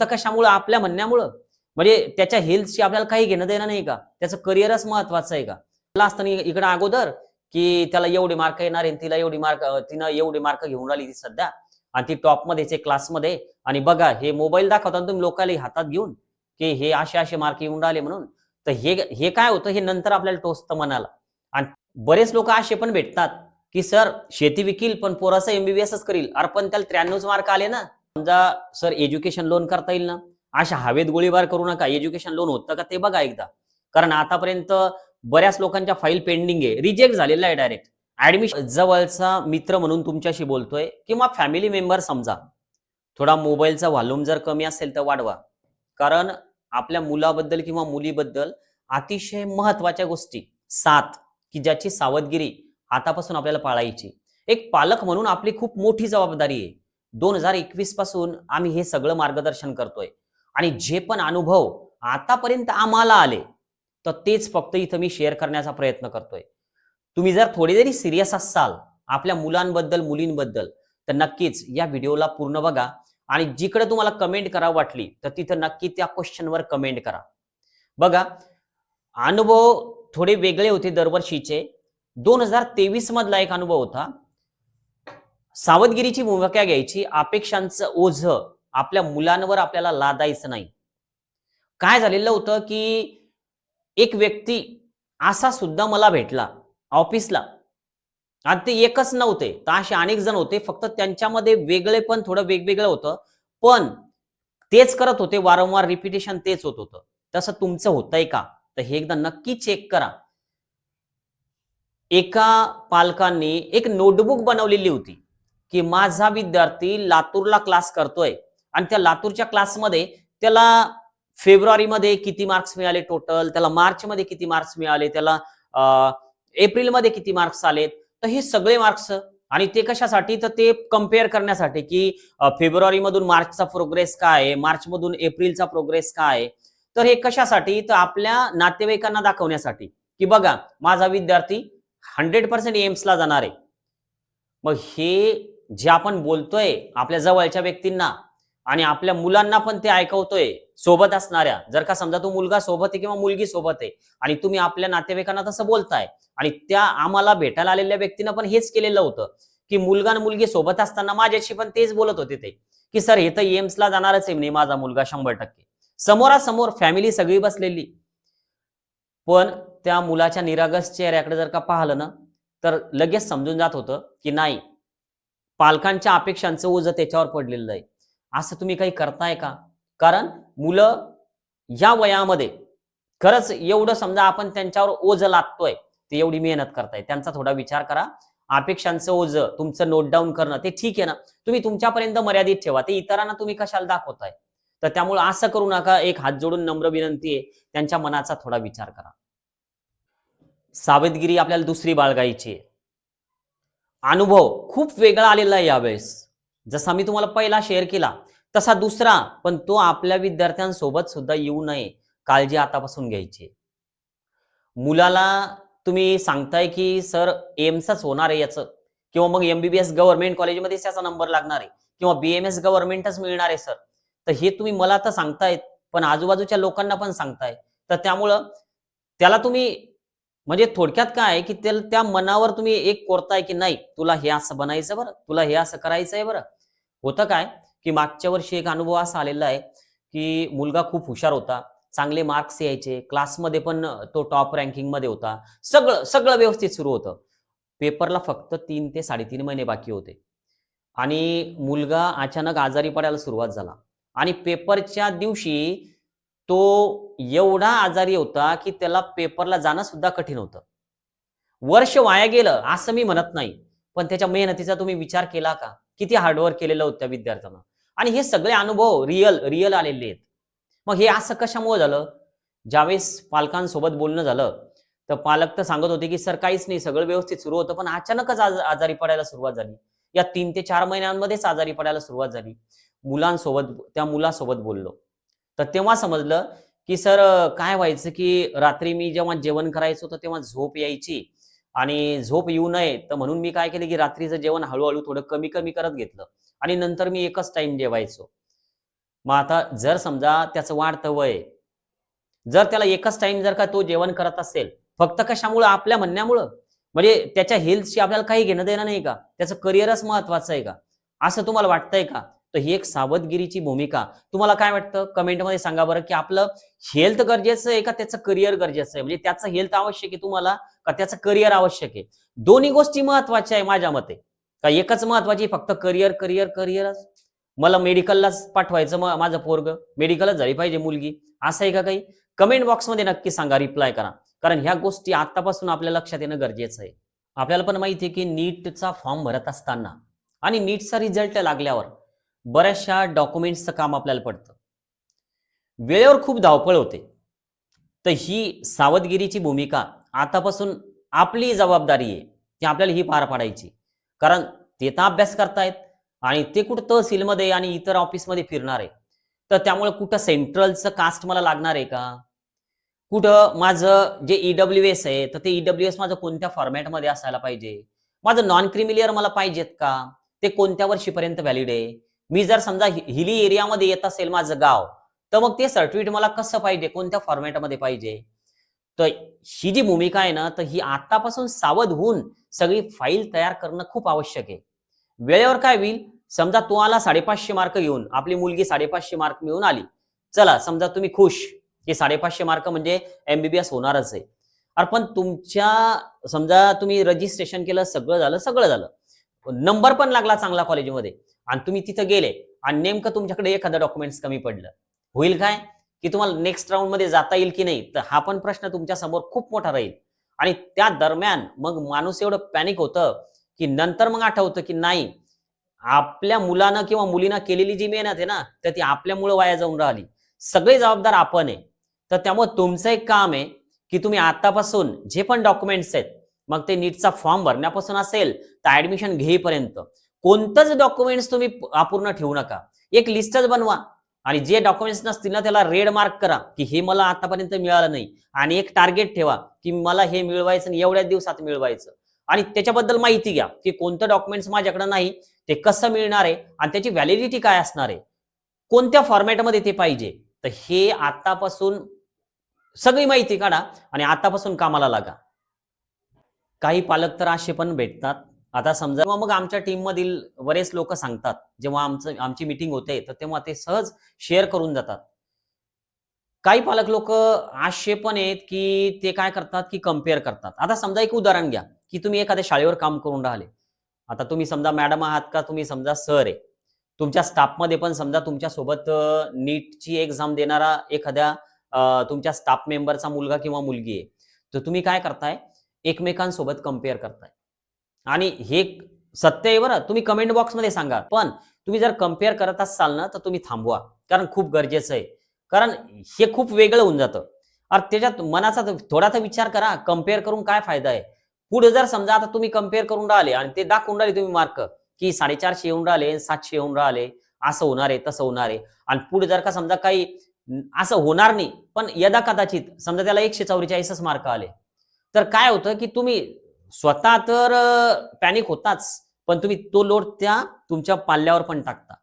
फक्त कशामुळं? आपल्या म्हणण्यामुळं. म्हणजे त्याच्या हेल्थशी आपल्याला काही घेणं देणं नाही का? त्याचं करिअरच महत्वाचं आहे का? त्याला असताना इकडं अगोदर की त्याला एवढे मार्क येणार आहे तिला एवढी मार्क तिनं एवढे मार्क घेऊन आली ती सध्या. आणि ती टॉपमध्येच आहे क्लासमध्ये आणि बघा हे मोबाईल दाखवताना तुम्ही लोकांना हातात घेऊन की हे असे असे मार्क येऊन राहिले म्हणून. तर हे हे काय होतं? हे नंतर आपल्याला टोचतं मनाला. आणि बरेच लोक असे पण भेटतात की सर शेती विकील पण पोराचं एमबीबीएसच करील. अरे पण त्याला त्र्याण्णवच मार्क आले ना. समजा सर एज्युकेशन लोन करता येईल ना? अशा हवेत गोळीबार करू नका. एज्युकेशन लोन होतं का ते बघा एकदा. कारण आतापर्यंत बऱ्याच लोकांच्या फाईल पेंडिंग आहे. रिजेक्ट झालेला आहे डायरेक्ट ऍडमिशन जवळचा मित्र म्हणून तुमच्याशी बोलतोय किंवा फॅमिली मेंबर समजा. थोडा मोबाईलचा व्हॉल्यूम जर कमी असेल तर वाढवा. कारण आपल्या मुलाबद्दल किंवा मुलीबद्दल अतिशय महत्त्वाच्या गोष्टी. सात की ज्याची सावधगिरी आतापासून आपल्याला पाळायची. एक पालक म्हणून आपली खूप मोठी जबाबदारी आहे. दोन हजार एकवीसपासून आम्ही हे सगळं मार्गदर्शन करतोय. आणि जे पण अनुभव आतापर्यंत आम्हाला आले तर तेच फक्त इथं मी शेअर करण्याचा प्रयत्न करतोय. तुम्ही जर थोडे जरी सिरियस असाल आपल्या मुलांबद्दल मुलींबद्दल तर नक्कीच या व्हिडिओला पूर्ण बघा. आणि जिकडे तुम्हाला कमेंट करा वाटली तर तिथं नक्की त्या क्वेश्चनवर कमेंट करा. बघा अनुभव थोडे वेगळे होते दरवर्षीचे. दोन हजार तेवीस मधला एक अनुभव होता. सावधगिरीची भूमिका घ्यायची. अपेक्षांचं ओझ आपल्या मुलांवर आपल्याला लादायचं नाही. काय झालेलं होतं की एक व्यक्ती असा सुद्धा मला भेटला ऑफिसला. आणि ते एकच नव्हते. तर असे अनेक जण होते. फक्त त्यांच्यामध्ये वेगळे पण थोडं वेगवेगळं होतं. पण तेच करत होते. वारंवार रिपिटेशन तेच होत होतं. तसं तुमचं होतंय का? तर हे एकदा नक्की चेक करा. एका पालकांनी एक नोटबुक बनवलेली होती. की माझा विद्यार्थी लातूरला क्लास करतोय. आणि त्या लातूरच्या क्लासमध्ये त्याला फेब्रुवारीमध्ये किती मार्क्स मिळाले टोटल त्याला मार्चमध्ये किती मार्क्स मिळाले? त्याला एप्रिलमध्ये किती मार्क्स आलेत? तर हे सगळे मार्क्स आणि ते कशासाठी? तर ते कंपेअर करण्यासाठी की फेब्रुवारी मधून मार्चचा प्रोग्रेस काय आहे? मार्च मधून एप्रिलचा प्रोग्रेस काय आहे? तर हे कशासाठी? तर आपल्या नातेवाईकांना दाखवण्यासाठी. की बघा माझा विद्यार्थी हंड्रेड पर्सेंट एम्सला जाणार आहे. मग हे जे आपण बोलतोय आपल्या जवळच्या व्यक्तींना आणि आपल्या मुलांना पण ते ऐकवतोय सोबत असणाऱ्या. जर का समजा तो मुलगा सोबत आहे किंवा मुलगी सोबत आहे आणि तुम्ही आपल्या नातेवाईकांना तसं बोलताय आणि त्या आम्हाला भेटायला आलेल्या व्यक्तीनं पण हेच केलेलं होतं की मुलगा आणि मुलगी सोबत असताना माझ्याशी पण तेच बोलत होते ते. की सर हे तर एम्सला जाणारच आहे म्हणे माझा मुलगा शंभर टक्के. समोरासमोर फॅमिली सगळी बसलेली. पण त्या मुलाच्या निरागस चेहऱ्याकडे जर का पाहिलं ना तर लगेच समजून जात होतं की नाही पालकांच्या अपेक्षांचं ओझं त्याच्यावर पडलेलं आहे असं तुम्ही काही करताय का? कारण मुलं या वयामध्ये खरंच एवढं समजा आपण त्यांच्यावर ओझ लादतोय ते एवढी मेहनत करताय. त्यांचा थोडा विचार करा. अपेक्षांचं ओझ तुमचं नोट डाऊन करणं ते ठीक आहे ना? तुम्ही तुमच्यापर्यंत मर्यादित ठेवा. ते इतरांना तुम्ही कशाला दाखवताय? तर त्यामुळे असं करू नका. एक हात जोडून नम्र विनंती आहे. त्यांच्या मनाचा थोडा विचार करा. सावधगिरी आपल्याला दुसरी बाळगायची आहे. अनुभव खूप वेगळा आलेला आहे यावेळेस. जसा मी तुम्हाला पहिला शेअर केला तसा दुसरा पण तो आपल्या विद्यार्थ्यांसोबत सुद्धा येऊ नये काळजी आतापासून घ्यायची. मुलाला तुम्ही सांगताय की सर एम्सच होणार आहे याचं. किंवा मग एमबीबीएस गव्हर्नमेंट कॉलेजमध्येच त्याचा नंबर लागणार आहे. किंवा बीएमएस गव्हर्नमेंटच मिळणार आहे सर. तर हे तुम्ही मला तर सांगतायत पण आजूबाजूच्या लोकांना पण सांगताय. तर त्यामुळं त्याला तुम्ही म्हणजे थोडक्यात काय आहे की त्या मनावर तुम्ही एक कोरताय की नाही तुला हे असं बनायचं बरं तुला हे असं करायचं आहे बरं. होतं काय की मागच्या वर्षी एक अनुभव असा आलेला आहे की मुलगा खूप हुशार होता चांगले मार्क्स यायचे क्लासमध्ये पण तो टॉप रँकिंगमध्ये होता सगळं सगळं व्यवस्थित सुरू होतं. पेपरला फक्त तीन ते साडेतीन महिने बाकी होते. आणि मुलगा अचानक आजारी पडायला सुरुवात झाला. आणि पेपरच्या दिवशी तो एवढा आजारी होता की त्याला पेपरला जाणं सुद्धा कठीण होतं. वर्ष वाया गेलं असं मी म्हणत नाही पण त्याच्या मेहनतीचा तुम्ही विचार केला का? किती हार्डवर्क केलेलं होतं त्या विद्यार्थ्यानं. आणि हे सगळे अनुभव रिअल रिअल आलेले आहेत. मग हे असं कशामुळे झालं? ज्यावेळेस पालकांसोबत बोलणं झालं तर पालक तर सांगत होते की सर काहीच नाही सगळं व्यवस्थित सुरू होतं पण अचानकच आज आजारी पडायला सुरुवात झाली. या तीन ते चार महिन्यांमध्येच आजारी पडायला सुरुवात झाली. मुलांसोबत त्या मुलासोबत बोललो. तर तेव्हा समजलं की सर काय व्हायचं की रात्री मी जेव्हा जेवण करायचो तर तेव्हा झोप यायची आणि झोप येऊ नये तर म्हणून मी काय केलं की रात्रीचं जेवण हळूहळू थोडं कमी कमी करत घेतलं आणि नंतर मी एकच टाइम जेवायचो. मग आता जर समजा त्याचं वाढतं वय आहे, जर त्याला एकच टाइम जर का तो जेवण करत असेल फक्त कशामुळं? आपल्या म्हणण्यामुळं? म्हणजे त्याच्या हेल्थशी आपल्याला काही घेणं देणं नाही का? त्याचं करिअरच महत्वाचं आहे का? असं तुम्हाला वाटतंय का? तर ही एक सावधगिरीची भूमिका. तुम्हाला काय वाटतं? कमेंटमध्ये सांगा बरं की आपलं हेल्थ गरजेचं आहे का त्याचं करिअर गरजेचं आहे? म्हणजे त्याचं हेल्थ आवश्यक आहे तुम्हाला का त्याचं करिअर आवश्यक आहे? दोन्ही गोष्टी महत्त्वाच्या आहे माझ्या मते. का एकच महत्वाची फक्त करिअर करिअर करिअरच मला मेडिकललाच पाठवायचं मग माझं पोरग. मेडिकलच झाली पाहिजे मुलगी. असं आहे का काही? कमेंट बॉक्समध्ये नक्की सांगा रिप्लाय करा. कारण ह्या गोष्टी आतापासून आपल्या लक्षात येणं गरजेचं आहे. आपल्याला पण माहिती आहे की नीटचा फॉर्म भरत असताना आणि नीटचा रिझल्ट लागल्यावर बऱ्याचशा डॉक्युमेंट्सचं काम आपल्याला पडतं. वेळेवर खूप धावपळ होते. तर ही सावधगिरीची भूमिका आतापासून आपली जबाबदारी आहे ती आपल्याला ही पार पाडायची. कारण ते तर अभ्यास करतायत आणि ते कुठं तहसीलमध्ये आणि इतर ऑफिसमध्ये फिरणार आहे. तर त्यामुळे कुठं सेंट्रलचं कास्ट मला लागणार आहे का? कुठं माझं जे ईडब्ल्यू एस आहे तर ते ईडब्ल्यू एस माझं कोणत्या फॉर्मॅटमध्ये असायला पाहिजे? माझं नॉन क्रिमिलियर मला पाहिजेत का? ते कोणत्या वर्षीपर्यंत व्हॅलिड आहे? मी जर समजा हिली एरियामध्ये येत असेल माझं गाव तर मग ते सर्टिफिकेट मला कसं पाहिजे? कोणत्या फॉर्मॅटमध्ये पाहिजे? तर ही जी भूमिका आहे ना तर ही आतापासून सावध होऊन सगळी फाईल तयार करणं खूप आवश्यक आहे. वेळेवर काय होईल? समजा तू आला साडेपाचशे मार्क घेऊन आपली मुलगी साडेपाचशे मार्क मिळून आली. चला समजा तुम्ही खुश. की साडेपाचशे मार्क म्हणजे एमबीबीएस होणारच आहे. अरे पण तुमच्या समजा तुम्ही रजिस्ट्रेशन केलं सगळं झालं सगळं झालं. नंबर पण लागला चांगला कॉलेजमध्ये आणि तुम्ही तिथं गेले आणि नेमकं तुमच्याकडे एखादं डॉक्युमेंट्स कमी पडलं. होईल काय? की तुम्हाला नेक्स्ट राऊंडमध्ये जाता येईल की नाही? तर हा पण प्रश्न तुमच्यासमोर खूप मोठा राहील. आणि त्या दरम्यान मग माणूस एवढं पॅनिक होतं की नंतर मग आठवतं की नाही आपल्या मुलानं किंवा मुलीनं केलेली जी मेहनत आहे ना तर ती आपल्यामुळे वाया जाऊन राहिली. सगळे जबाबदार आपण आहे. तर त्यामुळे तुमचं एक काम आहे की तुम्ही आतापासून जे पण डॉक्युमेंट्स आहेत मग ते नीटचा फॉर्म भरण्यापासून असेल तर ऍडमिशन घेईपर्यंत कोणतंच डॉक्युमेंट्स तुम्ही अपूर्ण ठेवू नका. एक लिस्टच बनवा. आणि जे डॉक्युमेंट्स नसतील ना त्याला रेड मार्क करा की हे मला आतापर्यंत मिळालं नाही. आणि एक टार्गेट ठेवा की मला हे मिळवायचं आणि एवढ्या दिवसात मिळवायचं. आणि त्याच्याबद्दल माहिती घ्या की कोणतं डॉक्युमेंट्स माझ्याकडे नाही ते कसं मिळणार आहे आणि त्याची व्हॅलिडिटी काय असणार आहे. कोणत्या फॉर्मॅटमध्ये ते पाहिजे? तर हे आतापासून सगळी माहिती काढा आणि आतापासून कामाला लागा. काही पालक तर असे पण भेटतात. आता समजा किंवा मग आमच्या टीम मधील बरेच लोक सांगतात जेव्हा आमचं आमची मीटिंग होते तर तेव्हा ते सहज शेअर करून जातात. काही पालक लोक आशे पण आहेत की ते काय करतात की कंपेअर करतात. आता समजा एक उदाहरण घ्या की तुम्ही एखाद्या शाळेवर काम करून राहिले. आता तुम्ही समजा मॅडम आहात का तुम्ही समजा सर आहे. तुमच्या स्टाफमध्ये पण समजा तुमच्यासोबत नीटची एक्झाम देणारा एखाद्या तुमच्या स्टाफ मेंबरचा मुलगा किंवा मुलगी आहे. तर तुम्ही काय करताय? एकमेकांसोबत कंपेअर करताय. आणि हे सत्य आहे बरं तुम्ही कमेंट बॉक्समध्ये सांगा. पण तुम्ही जर कंपेअर करत असाल ना तर तुम्ही थांबवा. कारण खूप गरजेचं आहे. कारण हे खूप वेगळं होऊन जातं. अरे त्याच्यात मनाचा थोडासा विचार करा. कंपेअर करून काय फायदा आहे? पुढे जर समजा आता तुम्ही कंपेअर करून राहिले आणि ते दाखवून राहिले तुम्ही मार्क की साडेचारशे येऊन राहिले सातशे येऊन राहिले असं होणार आहे तसं होणार आहे. आणि पुढे जर का समजा काही असं होणार नाही पण यदा कदाचित समजा त्याला एकशे चौवेचाळीसच मार्क आले. तर काय होतं की तुम्ही स्वतः तर पॅनिक होताच पण तुम्ही तो लोड त्या तुमच्या पाल्यावर पण टाकता.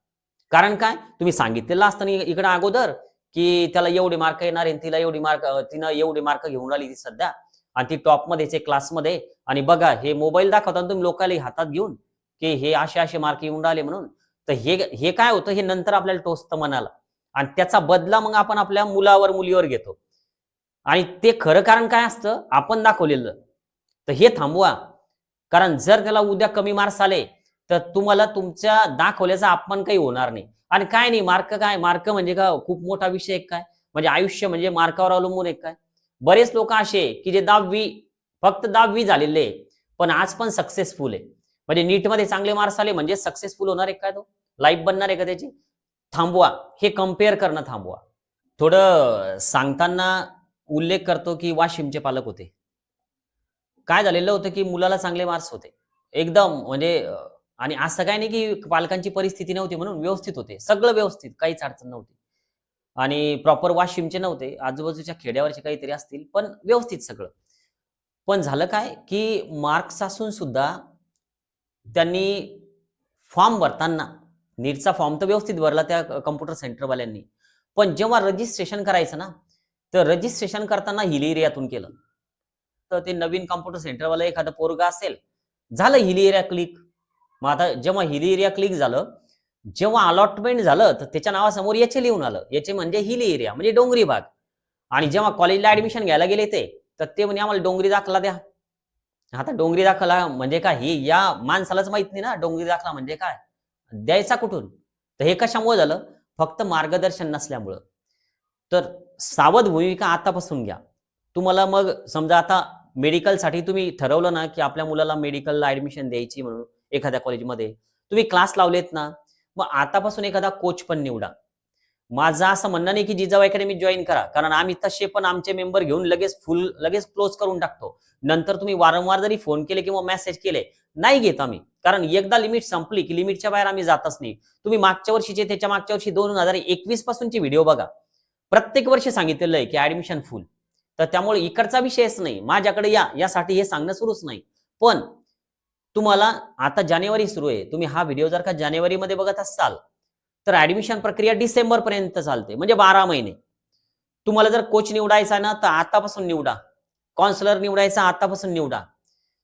कारण काय? तुम्ही सांगितलेलं असताना इकडं अगोदर की त्याला एवढे मार्क येणार आहे तिला एवढी मार्क तिनं एवढे मार्क घेऊन आली ती सध्या. आणि ती टॉपमध्येच आहे क्लासमध्ये आणि बघा हे मोबाईल दाखवताना तुम्ही लोकांना हातात घेऊन की हे असे असे मार्क येऊन राहिले म्हणून. तर हे हे काय होतं? हे नंतर आपल्याला टोचतं मनाला. आणि त्याचा बदला मग आपण आपल्या मुलावर मुलीवर घेतो. आणि ते खरं कारण काय असतं? आपण दाखवलेलं. तर हे थांबवा. कारण जर त्याला उद्या कमी मार्क्स आले तर तुम्हाला तुमच्या दाखवल्याचा अपमान काही होणार नाही. आणि काय नाही मार्क काय? मार्क म्हणजे का खूप मोठा विषय एक काय? म्हणजे आयुष्य म्हणजे मार्कावर अवलंबून एक काय? बरेच लोक असे की जे दहावी फक्त दहावी झालेले आहे, पण आज पण सक्सेसफुल आहे. म्हणजे नीटमध्ये चांगले मार्क्स आले म्हणजे सक्सेसफुल होणार आहे काय तो? लाईफ बनणार आहे का त्याची? थांबवा. हे कंपेअर करणं थांबवा. थोडं सांगताना उल्लेख करतो की वाशिमचे पालक होते. काय झालेलं होतं की मुलाला चांगले मार्क्स होते. एकदम म्हणजे आणि असं काय नाही की पालकांची परिस्थिती नव्हती म्हणून व्यवस्थित होते. सगळं व्यवस्थित काहीच अडचण नव्हती. आणि प्रॉपर वाशिमचे नव्हते. आजूबाजूच्या खेड्यावरचे काहीतरी असतील पण व्यवस्थित सगळं. पण झालं काय की मार्क्स असून सुद्धा त्यांनी फॉर्म भरताना नीटचा फॉर्म तर व्यवस्थित भरला त्या कम्प्युटर सेंटरवाल्यांनी पण जेव्हा रजिस्ट्रेशन करायचं ना तर रजिस्ट्रेशन करताना हिल एरियातून केलं. तर ते नवीन कॉम्प्युटर सेंटरवाला एखादं पोरगा असेल झालं हिली एरिया क्लिक मग आता जेव्हा हिली एरिया क्लिक झालं जेव्हा अलॉटमेंट झालं तर त्याच्या नावासमोर याचे लिहून आलं. याचे म्हणजे हिली एरिया म्हणजे डोंगरी भाग. आणि जेव्हा कॉलेजला ऍडमिशन घ्यायला गेले ते तर ते म्हणे आम्हाला डोंगरी दाखला द्या. आता डोंगरी दाखला म्हणजे काय? हे या माणसालाच माहीत नाही ना डोंगरी दाखला म्हणजे काय? द्यायचा कुठून? तर हे कशामुळे झालं? फक्त मार्गदर्शन नसल्यामुळं. तर सावध भूमिका आतापासून घ्या. तुम्हाला मग समजा आता मेडिकलसाठी तुम्ही ठरवलं ना की आपल्या मुलाला मेडिकलला ऍडमिशन द्यायची म्हणून एखाद्या कॉलेजमध्ये तुम्ही क्लास लावलेत ना मग आतापासून एखादा कोच पण निवडा. माझं असं म्हणणं नाही की जिजाऊ अकॅडमी जॉईन करा कारण आम्ही तसे पण आमचे मेंबर घेऊन लगेच फुल लगेच क्लोज करून टाकतो. नंतर तुम्ही वारंवार जरी फोन केले किंवा मेसेज केले नाही घेत आम्ही. कारण एकदा लिमिट संपली की लिमिटच्या बाहेर आम्ही जातच नाही. तुम्ही मागच्या वर्षीचे त्याच्या मागच्या वर्षी दोन हजार एकवीस पासूनचे व्हिडिओ बघा. प्रत्येक वर्षी सांगितलेलं आहे की ऍडमिशन फुल तर त्यामुळे इकडचा विषयच नाही. माझ्याकडे या यासाठी हे सांगणं सुरूच नाही. पण तुम्हाला आता जानेवारी सुरू आहे. तुम्ही हा व्हिडिओ जर का जानेवारीमध्ये बघत असाल तर ऍडमिशन प्रक्रिया डिसेंबर पर्यंत चालते. म्हणजे बारा महिने. तुम्हाला जर कोच निवडायचा ना तर आतापासून निवडा. कॉन्सलर निवडायचा आतापासून निवडा.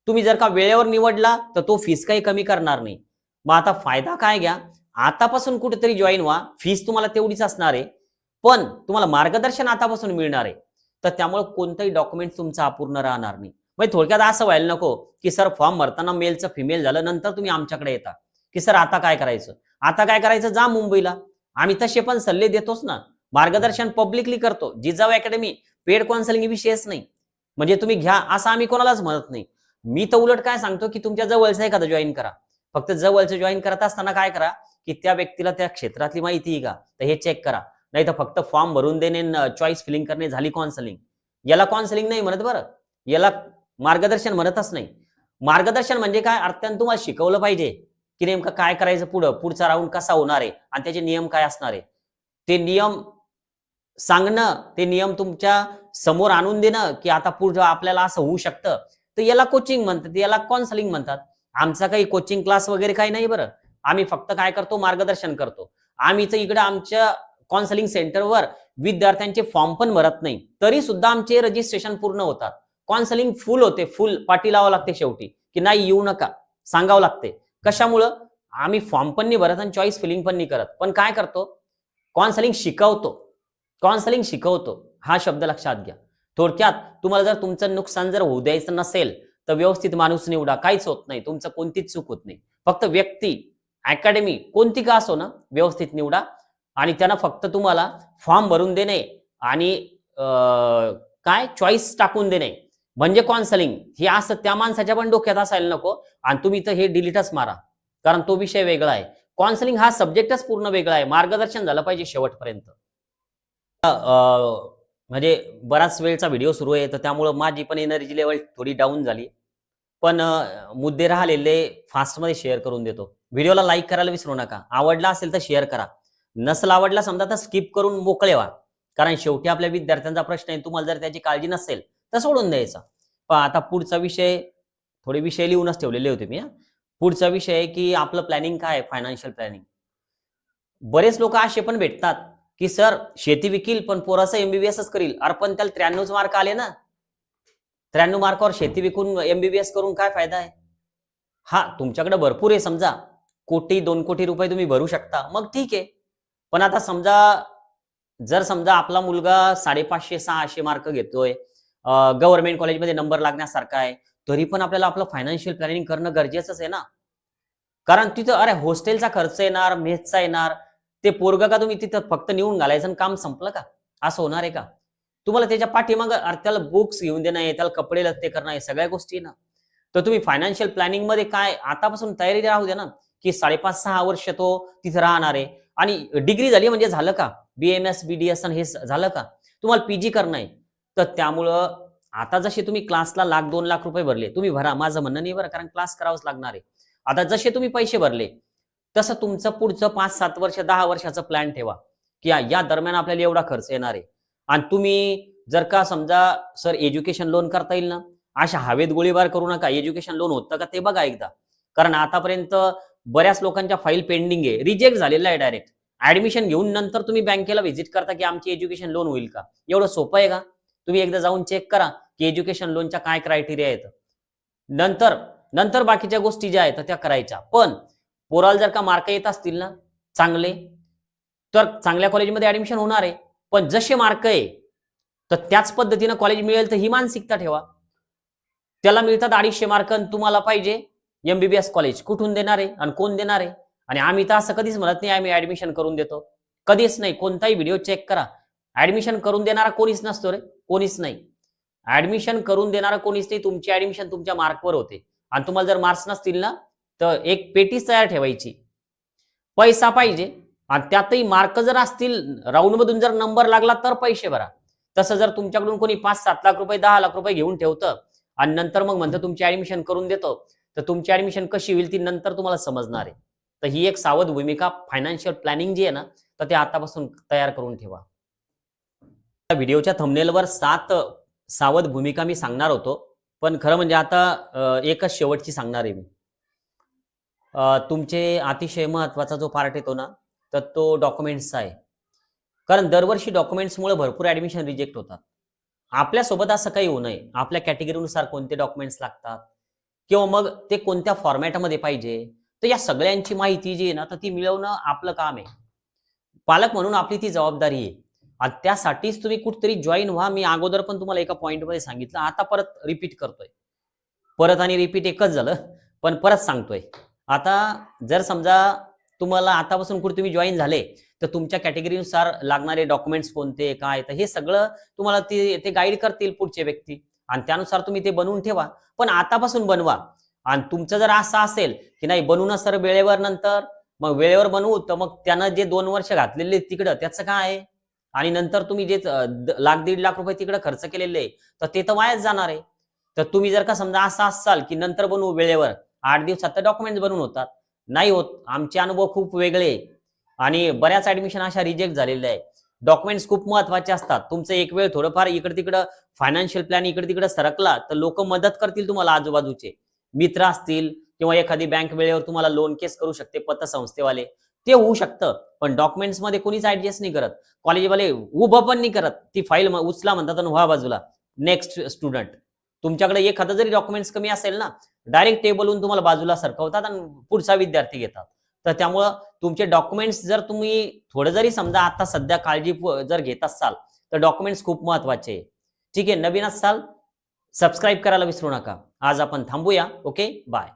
तुम्ही जर का वेळेवर निवडला तर तो फीस काही कमी करणार नाही. मग आता फायदा काय घ्या? आतापासून कुठेतरी जॉईन व्हा. फीस तुम्हाला तेवढीच असणार आहे. पण तुम्हाला मार्गदर्शन आतापासून मिळणार आहे. तर त्यामुळे कोणतंही डॉक्युमेंट तुमचं अपूर्ण राहणार नाही. म्हणजे थोडक्यात असं व्हायला नको की सर फॉर्म भरताना मेलचं फिमेल झालं नंतर तुम्ही आमच्याकडे येता. की सर आता काय करायचं? आता काय करायचं? जा मुंबईला. आम्ही तसे पण सल्ले देतोच ना. मार्गदर्शन पब्लिकली करतो. जिजाऊ अकॅडमी पेड काउन्सिलिंग विषयच नाही. म्हणजे तुम्ही घ्या असं आम्ही कोणालाच म्हणत नाही. मी तर उलट काय सांगतो की तुमच्या जवळचं एखादा जॉईन करा. फक्त जवळचं जॉईन करत असताना काय करा की त्या व्यक्तीला त्या क्षेत्रातली माहिती आहे का तर हे चेक करा. नाही तर फक्त फॉर्म भरून देणे चॉईस फिलिंग करणे झाली कॉन्सलिंग याला कॉन्सलिंग नाही म्हणत बरं. याला मार्गदर्शन म्हणतच नाही. मार्गदर्शन म्हणजे काय? अर्थानं तुम्हाला शिकवलं पाहिजे की नेमकं काय करायचं पुढं? पुढचा राऊंड कसा होणार आहे? आणि त्याचे नियम काय असणार आहे? ते नियम सांगणं ते नियम तुमच्यासमोर आणून देणं की आता पुढं आपल्याला असं होऊ शकतं. तर याला कोचिंग म्हणतात याला कॉन्सलिंग म्हणतात. आमचा काही कोचिंग क्लास वगैरे काही नाही बरं. आम्ही फक्त काय करतो? मार्गदर्शन करतो. आम्ही तर इकडं आमच्या काउन्सिलिंग सेंटरवर विद्यार्थ्यांचे फॉर्म पण भरत नाही. तरी सुद्धा आमचे रजिस्ट्रेशन पूर्ण होतात. काउन्सिलिंग फुल होते. फुल पाठी लावावं लागते शेवटी. की नाही येऊ नका. सांगावं लागते. कशामुळं? आम्ही फॉर्म पण नाही भरत आणि चॉईस फिलिंग पण नाही करत. पण काय करतो? काउन्सिलिंग शिकवतो. काउन्सिलिंग शिकवतो. हा शब्द लक्षात घ्या. थोडक्यात तुम्हाला जर तुमचं नुकसान जर होऊ द्यायचं नसेल तर व्यवस्थित माणूस निवडा. काहीच होत नाही. तुमचं कोणतीच चूक होत नाही. फक्त व्यक्ती अकॅडमी कोणती का असो ना व्यवस्थित निवडा. आणि त्यांना फक्त तुम्हाला फॉर्म भरून देणे आणि काय? चॉईस टाकून देणे. म्हणजे कॉन्सलिंग. हे असं त्या माणसाच्या पण डोक्यात असायला नको आणि तुम्ही तर हे डिलीटच मारा. कारण तो विषय वेगळा आहे. कॉन्सलिंग हा सब्जेक्टच पूर्ण वेगळा आहे. मार्गदर्शन झालं पाहिजे शेवटपर्यंत. म्हणजे बराच वेळचा व्हिडिओ सुरू आहे. तर त्यामुळं माझी पण एनर्जी लेवल थोडी डाऊन झाली. पण मुद्दे राहिलेले फास्टमध्ये शेअर करून देतो. व्हिडिओला लाईक करायला विसरू नका. आवडला असेल तर शेअर करा. नसल आवडला समजा तर स्किप करून मोकळे व्हा. कारण शेवटी आपल्या विद्यार्थ्यांचा प्रश्न आहे तुम्हाला जर त्याची काळजी नसेल तर सोडून द्यायचा. पण आता पुढचा विषय थोडे विषय लिहूनच ठेवलेले होते मी पुढचा विषय आहे की आपलं प्लॅनिंग काय आहे फायनान्शियल प्लॅनिंग बरेच लोक असे पण भेटतात की सर शेती विकील पण पोराचं एमबीबीएसच करील. अरे पण त्याला त्र्याण्णवच मार्क आले ना. त्र्याण्णव मार्कावर शेती विकून एमबीबीएस करून काय फायदा आहे? हा तुमच्याकडे भरपूर आहे समजा. कोटी दोन कोटी रुपये तुम्ही भरू शकता. मग ठीक आहे. पण आता समजा जर समजा आपला मुलगा साडेपाचशे सहाशे मार्क घेतोय गव्हर्नमेंट कॉलेजमध्ये नंबर लागण्यासारखा आहे तरी पण आपल्याला आपलं फायनान्शियल प्लॅनिंग करणं गरजेचंच आहे ना? कारण तिथं अरे हॉस्टेलचा खर्च येणार मेसचा येणार ते पोरग का तुम्ही तिथं फक्त नेऊन घालायचं आणि काम संपलं का? असं होणार आहे का? तुम्हाला त्याच्या पाठीमाग त्याला बुक्स घेऊन देणं आहे त्याला कपडे लत्ते करणं आहे सगळ्या गोष्टी आहे ना? तर तुम्ही फायनान्शियल प्लॅनिंगमध्ये काय आतापासून तयारी राहू द्या ना की साडेपाच सहा वर्ष तो तिथं राहणार आहे. आणि डिग्री झाली म्हणजे झालं का? बीएमएस बीडीएस हे झालं का? तुम्हाला पीजी करणं आहे. तर त्यामुळं आता जसे तुम्ही क्लासला लाख दोन लाख रुपये भरले तुम्ही भरा. माझं म्हणणं नाही बरं कारण क्लास करावंच लागणार आहे. आता जसे तुम्ही पैसे भरले तसं तुमचं पुढचं पाच सात वर्ष दहा वर्षाचं प्लॅन ठेवा. की या दरम्यान आपल्याला एवढा खर्च येणार आहे. आणि तुम्ही जर का समजा सर एज्युकेशन लोन करता येईल ना अशा हवेत गोळीबार करू नका. एज्युकेशन लोन होतं का ते बघा एकदा. कारण आतापर्यंत बऱ्याच लोकांच्या फाईल पेंडिंग आहे. रिजेक्ट झालेला आहे डायरेक्ट ऍडमिशन घेऊन नंतर तुम्ही बँकेला व्हिजिट करता की आमची एज्युकेशन लोन होईल का? एवढं सोपं आहे का? तुम्ही एकदा जाऊन चेक करा की एज्युकेशन लोनच्या काय क्रायटेरिया आहेत. नंतर नंतर बाकीच्या गोष्टी ज्या आहेत त्या करायच्या. पण पोराला जर का मार्क येत असतील ना चांगले तर चांगल्या कॉलेजमध्ये ऍडमिशन होणार आहे. पण जसे मार्क आहे तर त्याच पद्धतीनं कॉलेज मिळेल तर ही मानसिकता ठेवा. त्याला मिळतात अडीचशे मार्क आणि तुम्हाला पाहिजे. एमबीबीएस कॉलेज कुठून देणार आहे आणि कोण देणार आहे? आणि आम्ही तर असं कधीच म्हणत नाही आम्ही ऍडमिशन करून देतो. कधीच नाही कोणताही व्हिडिओ चेक करा. ऍडमिशन करून देणारा कोणीच नसतो रे कोणीच नाही. ऍडमिशन करून देणारा कोणीच नाही तुमची ऍडमिशन तुमच्या मार्कवर होते. आणि तुम्हाला जर मार्क्स नसतील ना तर एक पेटीच तयार ठेवायची. पैसा पाहिजे. आणि त्यातही मार्क जर असतील राऊंड मधून जर नंबर लागला तर पैसे भरा. तसं जर तुमच्याकडून कोणी पाच सात लाख रुपये दहा लाख रुपये घेऊन ठेवतं आणि नंतर मग म्हणतं तुमची ऍडमिशन करून देतो. तर तुमची ऍडमिशन कशी होईल ती नंतर तुम्हाला समजणार आहे. तर ही एक सावध भूमिका फायनान्शियल प्लॅनिंग जी आहे ना तर ते आतापासून तयार करून ठेवा. त्या व्हिडिओच्या थंबनेलवर सात सावध भूमिका मी सांगणार होतो. पण खरं म्हणजे आता एकच शेवटची सांगणार आहे मी. तुमचे अतिशय महत्त्वाचा जो पार्ट येतो ना तर तो डॉक्युमेंट्सचा आहे. कारण दरवर्षी डॉक्युमेंट्समुळे भरपूर ऍडमिशन रिजेक्ट होतात. आपल्यासोबत असं काही होऊ नये. आपल्या कॅटेगरीनुसार कोणते डॉक्युमेंट्स लागतात? किंवा मग ते कोणत्या फॉर्मॅटमध्ये पाहिजे? तर या सगळ्यांची माहिती जी आहे ना तर ती मिळवणं आपलं काम आहे. पालक म्हणून आपली ती जबाबदारी आहे. आणि त्यासाठीच तुम्ही कुठतरी जॉईन व्हा. मी अगोदर पण तुम्हाला एका पॉईंटमध्ये सांगितलं. आता परत रिपीट करतोय. परत आणि रिपीट एकच झालं पण परत सांगतोय. आता जर समजा तुम्हाला आतापासून कुठे तुम्ही जॉईन झाले तर तुमच्या कॅटेगरीनुसार लागणारे डॉक्युमेंट्स कोणते काय? तर हे सगळं तुम्हाला ते गाईड करतील पुढचे व्यक्ती. आणि त्यानुसार तुम्ही ते बनवून ठेवा. पण आतापासून बनवा. आणि तुमचं जर असं असेल की नाही बनवून सर वेळेवर नंतर मग वेळेवर बनवू तर मग त्यानं जे दोन वर्ष घातलेले तिकडं त्याचं काय आहे? आणि नंतर तुम्ही जे लाख दीड लाख रुपये तिकडे खर्च केलेले आहे तर ते तर वायाच जाणार आहे. तर तुम्ही जर का समजा असं असाल की नंतर बनवू वेळेवर आठ दिवसात तर डॉक्युमेंट बनवून होतात. नाही होत. आमचे अनुभव खूप वेगळे आणि बऱ्याच ऍडमिशन अशा रिजेक्ट झालेल्या आहे डॉक्युमेंट्स खूप महत्त्वाचे असतात. तुमचं एक वेळ थोडंफार इकडे तिकडं फायनान्शियल प्लॅन इकडे तिकडे सरकला तर लोक मदत करतील तुम्हाला आजूबाजूचे. मित्र असतील किंवा एखादी बँक वेळेवर तुम्हाला लोन केस करू शकते पतसंस्थेवाले. ते होऊ शकतं पण डॉक्युमेंट्समध्ये कोणीच ऍडजस्ट नाही करत. कॉलेजवाले उभं पण नाही करत. ती फाईल उचला म्हणतात आणि व्हा बाजूला. नेक्स्ट स्टुडंट तुमच्याकडे एखादं जरी डॉक्युमेंट्स कमी असेल ना डायरेक्ट टेबलहून तुम्हाला बाजूला सरकवतात आणि पुढचा विद्यार्थी घेतात. तर त्यामुळं तुमचे डॉक्युमेंट्स जर तुम्ही थोडं जरी समजा आता सध्या काळजी जर घेत असाल तर डॉक्युमेंट्स खूप महत्त्वाचे आहे ठीक आहे नवीन असाल सबस्क्राईब करायला विसरू नका. आज आपण थांबूया. Okay bye